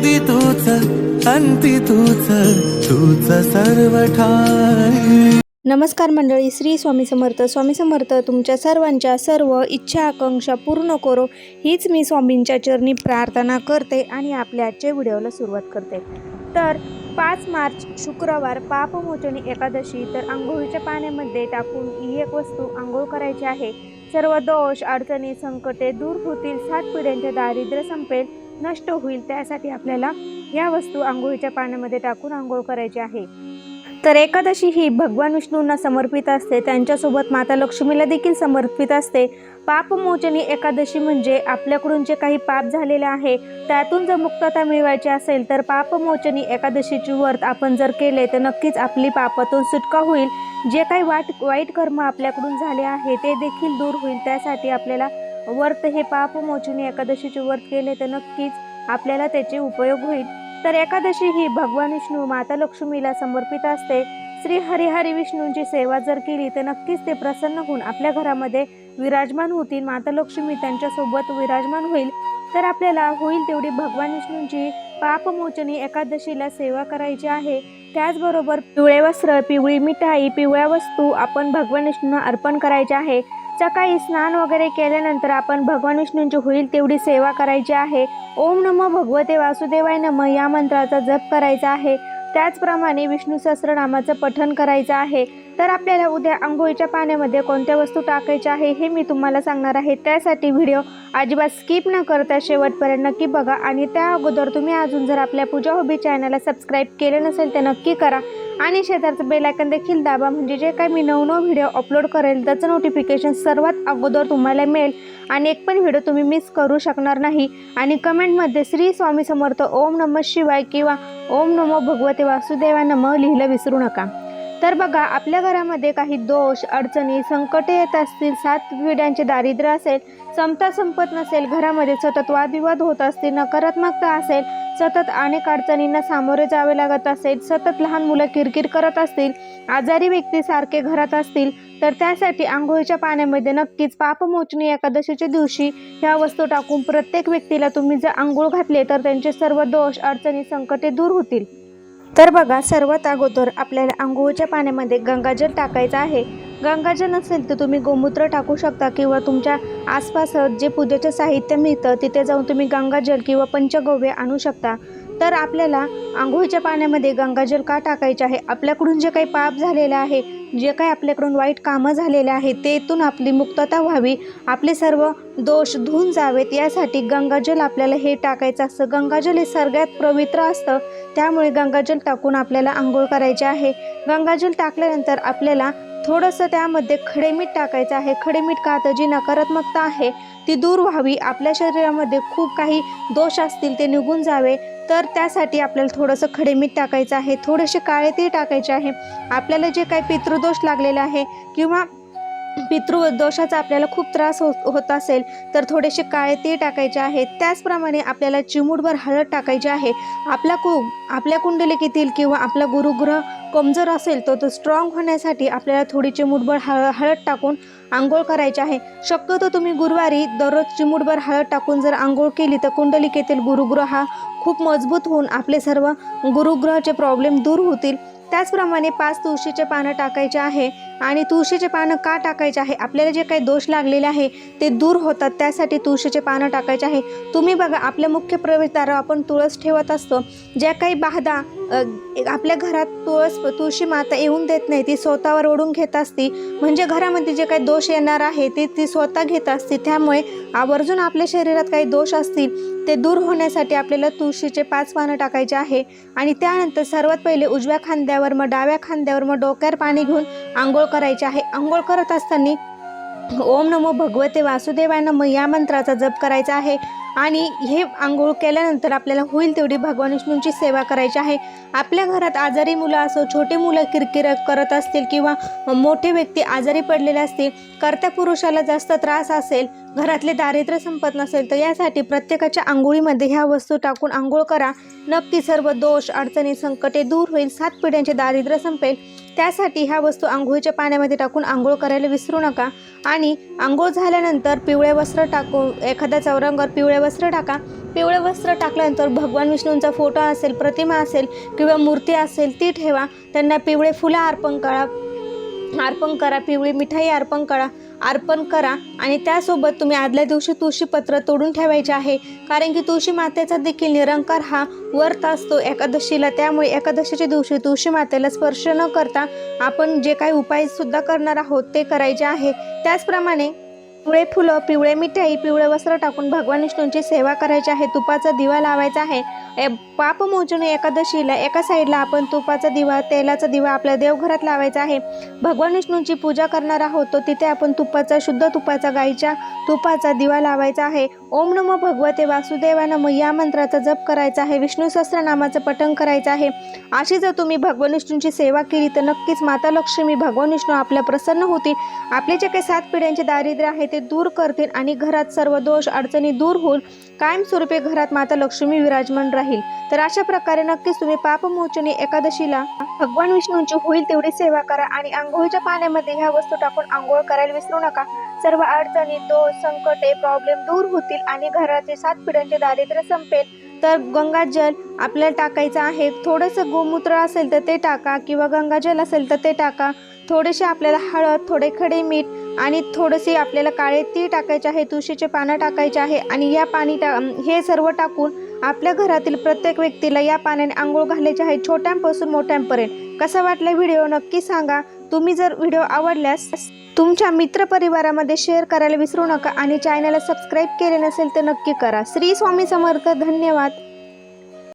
आधी तूच अंती तूच तूच सर्व ठाई नमस्कार मंडळी श्री स्वामी समर्थ. स्वामी समर्थ तुमच्या सर्वांच्या सर्व इच्छा आकांक्षा पूर्ण करो. हीच मी स्वामींच्या चरणी प्रार्थना करते आणि आपल्या आजच्या व्हिडिओला सुरुवात करते. तर पाच मार्च शुक्रवार पापमोचनी एकादशी. तर आंघोळीच्या पाण्यामध्ये टाकून ही एक वस्तू आंघोळ करायची आहे. सर्व दोष अडचणी संकटे दूर होतील. सात पिढ्यांचे दारिद्र्य संपेल. नष्ट होईल त्यासाठी आपल्याला या वस्तू आंघोळीच्या पाण्यामध्ये टाकून आंघोळ करायची आहे. तर एकादशी ही भगवान विष्णूंना समर्पित असते. त्यांच्यासोबत माता लक्ष्मीला देखील समर्पित असते. पापमोचनी एकादशी म्हणजे आपल्याकडून जे काही पाप झालेले आहे त्यातून जर मुक्तता मिळवायची असेल तर पापमोचनी एकादशीची व्रत आपण जर केले तर नक्कीच आपली पापातून सुटका होईल. जे काही वाट वाईट कर्म आपल्याकडून झाले आहे ते देखील दूर होईल. त्यासाठी आपल्याला व्रत हे पापमोचनी एकादशीचे व्रत केले तर नक्कीच आपल्याला त्याचे उपयोग होईल. तर एकादशी ही भगवान विष्णू माता लक्ष्मीला समर्पित असते. श्री हरिहरी विष्णूंची सेवा जर केली तर नक्कीच ते प्रसन्न होऊन आपल्या घरामध्ये विराजमान होतील. माता लक्ष्मी त्यांच्यासोबत विराजमान होईल. तर आपल्याला होईल तेवढी भगवान विष्णूंची पापमोचनी एकादशीला सेवा करायची आहे. त्याचबरोबर पिवळे वस्त्र पिवळी मिठाई पिवळ्या वस्तू आपण भगवान विष्णूंना अर्पण करायचे आहे. सकाळी स्नान वगैरे केल्यानंतर आपण भगवान विष्णूंची होईल तेवढी सेवा करायची आहे. ओम नमो भगवते वासुदेवाय नम या मंत्राचा जप करायचा आहे. त्याचप्रमाणे विष्णू सहस्रनामाचं पठण करायचं आहे. तर आपल्याला उद्या आंघोळीच्या पाण्यामध्ये कोणत्या वस्तू टाकायच्या आहे हे मी तुम्हाला सांगणार आहे. त्यासाठी व्हिडिओ अजिबात स्किप न करता शेवटपर्यंत नक्की बघा आणि त्या अगोदर तुम्ही अजून जर आपल्या पूजा हॉबी चॅनलला सबस्क्राईब केले नसेल तर नक्की करा आणि शेजारचं बेल आयकन देखील दाबा म्हणजे जे काही मी नवनव व्हिडिओ अपलोड करेल त्याचं नोटिफिकेशन सर्वात अगोदर तुम्हाला मिळेल आणि एक पण व्हिडिओ तुम्ही मिस करू शकणार नाही आणि कमेंटमध्ये श्री स्वामी समर्थ ओम नमः शिवाय किंवा ओम नमो भगवते वासुदेवा नम लिहिलं विसरू नका. तर बघा आपल्या घरामध्ये काही दोष अडचणी संकटे येत असतील सात पिढ्यांचे दारिद्र्य असेल समता संपत नसेल घरामध्ये सतत वादविवाद होत असतील नकारात्मकता असेल सतत अनेक अडचणींना सामोरे जावे लागत असेल सतत लहान मुलं किरकिर करत असतील आजारी व्यक्ती सारखे घरात असतील तर त्यासाठी आंघोळीच्या पाण्यामध्ये नक्कीच पापमोचणी एकादशीच्या दिवशी ह्या वस्तू टाकून प्रत्येक व्यक्तीला तुम्ही जर आंघोळ घातले तर त्यांचे सर्व दोष अडचणी संकटे दूर होतील. तर बघा सर्वात अगोदर आपल्याला आंघोळीच्या पाण्यामध्ये गंगाजल टाकायचं आहे. गंगाजल नसेल तर तुम्ही गोमूत्र टाकू शकता किंवा तुमच्या आसपास जे पूजेचं साहित्य मिळतं तिथे जाऊन तुम्ही गंगाजल किंवा पंचगव्य आणू शकता. तर आपल्याला आंघोळीच्या पाण्यामध्ये गंगाजल का टाकायचे आहे? आपल्याकडून जे काही पाप झालेलं आहे जे काही आपल्याकडून वाईट कामं झालेले आहेत तेथून आपली मुक्तता व्हावी. आपले सर्व दोष धुवून जावेत. यासाठी गंगाजल आपल्याला हे टाकायचं असतं. गंगाजल हे सगळ्यात पवित्र असतं. त्यामुळे गंगाजल टाकून आपल्याला आंघोळ करायची आहे. गंगाजल टाकल्यानंतर आपल्याला थोडंसं त्यामध्ये खडेमीठ टाकायचं आहे. खडेमीठ का तर जी नकारात्मकता आहे ती दूर व्हावी. आपल्या शरीरामध्ये खूप काही दोष असतील ते निघून जावे. तर त्यासाठी आपल्याला थोडंसं खडे मीठ टाकायचं आहे. थोडेसे काळे तीळ टाकायचे आहे. आपल्याला जे काही पितृदोष लागलेला आहे किंवा पितृदोषाचा आपल्याला खूप त्रास हो होत असेल तर थोडेसे काळे ते टाकायचे आहेत. त्याचप्रमाणे आपल्याला चिमूटभर हळद टाकायची आहे. आपला कु आपल्या कुंडलिकेतील किंवा आपला गुरुग्रह कमजोर असेल तर तो स्ट्रॉंग होण्यासाठी आपल्याला थोडी चिमूटभर हळ हळद टाकून आंघोळ करायची आहे. शक्यतो तुम्ही गुरुवारी दररोज चिमूटभर हळद टाकून जर आंघोळ केली तर कुंडलिकेतील गुरुग्रह हा खूप मजबूत होऊन आपले सर्व गुरुग्रहाचे प्रॉब्लेम दूर होतील. त्याचप्रमाणे पाच तुळशीचे पानं टाकायचे आहे. आणि तुळशीचे पानं का टाकायचे आहे? आपल्याला जे काही दोष लागलेले आहे ते दूर होतात. त्यासाठी तुळशीचे पानं टाकायचे आहे. तुम्ही बघा आपल्या मुख्य प्रवेशद्वारावर आपण तुळस ठेवत असतो. ज्या काही बाधा आपल्या घरात तुळस तुळशी माता येऊन देत नाही ती स्वतःवर ओढून घेत असती. म्हणजे घरामध्ये जे काही दोष येणार आहे ते ती स्वतः घेत असते. त्यामुळे आवर्जून आपल्या शरीरात काही दोष असतील ते दूर होण्यासाठी आपल्याला तुळशीचे पाच पानं टाकायचे आहे. आणि त्यानंतर सर्वात पहिले उजव्या खांद्यावर मग डाव्या खांद्यावर मग डोक्यावर पाणी घेऊन आंघोळ करायचे आहे. आंघोळ करत असताना ओम नमो भगवते वासुदेवाय नम या मंत्राचा जप करायचा आहे. आणि हे आंघोळ केल्यानंतर आपल्याला होईल तेवढी भगवान विष्णूंची सेवा करायची आहे. आपल्या घरात आजारी मुलं असो छोटे मुलं किरकिर करत असतील किंवा मोठे व्यक्ती आजारी पडलेले असतील कर्त्या पुरुषाला जास्त त्रास असेल घरातले दारिद्र्य संपत नसेल तर यासाठी प्रत्येकाच्या आंघोळीमध्ये ह्या वस्तू टाकून आंघोळ करा. नक्की सर्व दोष अडचणी संकटे दूर होईल. सात पिढ्यांचे दारिद्र्य संपेल. त्यासाठी ह्या वस्तू आंघोळीच्या पाण्यामध्ये टाकून आंघोळ करायला विसरू नका. आणि आंघोळ झाल्यानंतर पिवळे वस्त्र टाकू एखाद्या चौरंगावर पिवळे वस्त्र टाका. पिवळे वस्त्र टाकल्यानंतर भगवान विष्णूंचा फोटो असेल प्रतिमा असेल किंवा मूर्ती असेल ती ठेवा. त्यांना पिवळे फुलं अर्पण करा. अर्पण करा पिवळी मिठाई अर्पण करा. अर्पण करा आणि त्यासोबत तुम्ही आदल्या दिवशी तुळशीपत्र तोडून ठेवायचे आहे. कारण की तुळशी मातेचा देखील निरंकार हा वर्त असतो एकादशीला. त्यामुळे एकादशीच्या दिवशी तुळशी मातेला स्पर्श न करता आपण जे काही उपायसुद्धा करणार आहोत ते करायचे आहे. त्याचप्रमाणे पिवळे फुलं पिवळे मिठाई पिवळे वस्त्र टाकून भगवान विष्णूंची सेवा करायची आहे. तुपाचा दिवा लावायचा आहे. ए, पापमोचन एकादशीला एका साईडला आपण तुपाचा दिवा तेलाचा दिवा आपल्या देवघरात लावायचा आहे. भगवान विष्णूंची पूजा करणार आहोत तो तिथे आपण तुपाचा शुद्ध तुपाचा गाईच्या तुपाचा दिवा लावायचा आहे. ओम नमो भगवते वासुदेवा नम या मंत्राचा जप करायचा आहे. विष्णू सहस्त्रनामाचं पठण करायचं आहे. अशी जर तुम्ही भगवान विष्णूंची सेवा केली तर नक्कीच माता लक्ष्मी भगवान विष्णू आपल्या प्रसन्न होतील. आपले जे काही सात पिढ्यांचे दारिद्र्य आहे ते दूर करतील आणि घरात सर्व दोष अडचणी दूर होऊन कायमस्वरूपी घरात माता लक्ष्मी विराजमान राहील. तर अशा प्रकारे नक्कीच तुम्ही पापमोचनी एकादशीला भगवान विष्णूंची होईल तेवढी सेवा करा आणि आंघोळीच्या पाण्यामध्ये ह्या वस्तू टाकून आंघोळ करायला विसरू नका. सर्व अडचणी दोष संकटे प्रॉब्लेम दूर होतील आणि घराचे सात पिढ्यांचे दारिद्र्य संपेल. तर गंगाजल आपल्याला टाकायचं आहे. थोडंसं गोमूत्र असेल तर ते टाका किंवा गंगाजल असेल तर ते टाका. थोडेसे आपल्याला हळद थोडे खडे मीठ आणि थोडेसे आपल्याला काळे ती टाकायचे आहे तुळशीचे पानं टाकायचे आहे आणि या पाणी टा हे सर्व टाकून आपल्या घरातील प्रत्येक व्यक्तीला या पाण्याने आंघोळ घालायची आहे छोट्यांपासून मोठ्यांपर्यंत. कसा वाटला व्हिडिओ नक्की सांगा. तुम्ही जर व्हिडिओ आवडल्यास तुमच्या मित्रपरिवारामध्ये शेअर करायला विसरू नका आणि चॅनलला सबस्क्राईब केले नसेल तर नक्की करा. श्री स्वामी समर्थ धन्यवाद.